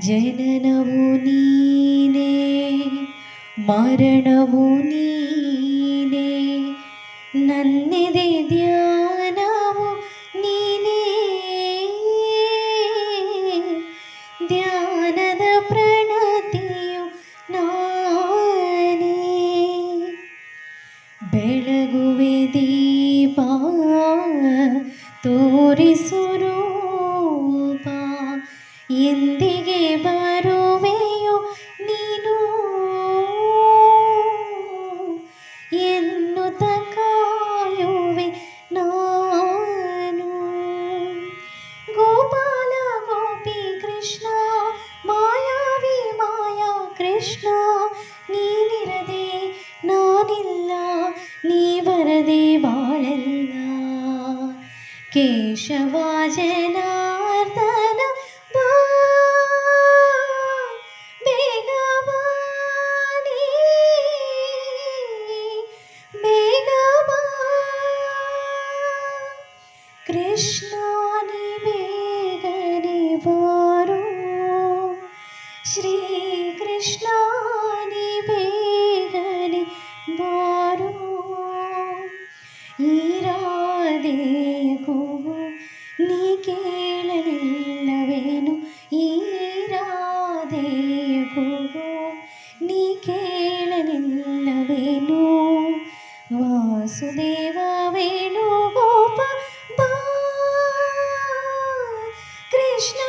ಜನನವು ನೀನೇ ಮರಣವು ನೀನೇ ನನ್ನೆದೆ ಧ್ಯಾನವು ನೀನೇ ಧ್ಯಾನದ ಪ್ರಣತಿಯು ನಾನೇ ಬೆಳಗುವೆ ದೀಪ ತೋರಿಸು ಕೃಷ್ಣ ನೀನಿರದೆ ನಾನಿಲ್ಲ ನೀ ಬರದೆ ಬಾಳಲ್ಲ ಕೇಶವ ಜನಾರ್ದನ ಬಾ ಬೇಗ ಬಾ ನೀ, ಬೇಗ ಬಾ ಕೃಷ್ಣ ನೀ ಬೇಗನೆ ಬಾರೋ കൃഷ്ണാനി വേഗനെ ബാരോ ഈ രാധേയകോ നീ കേളനില്ലവേനു ഈ രാധേയകോ നീ കേളനില്ലവേനു വാസുദേവ വേണു ഗോപ കൃഷ്ണ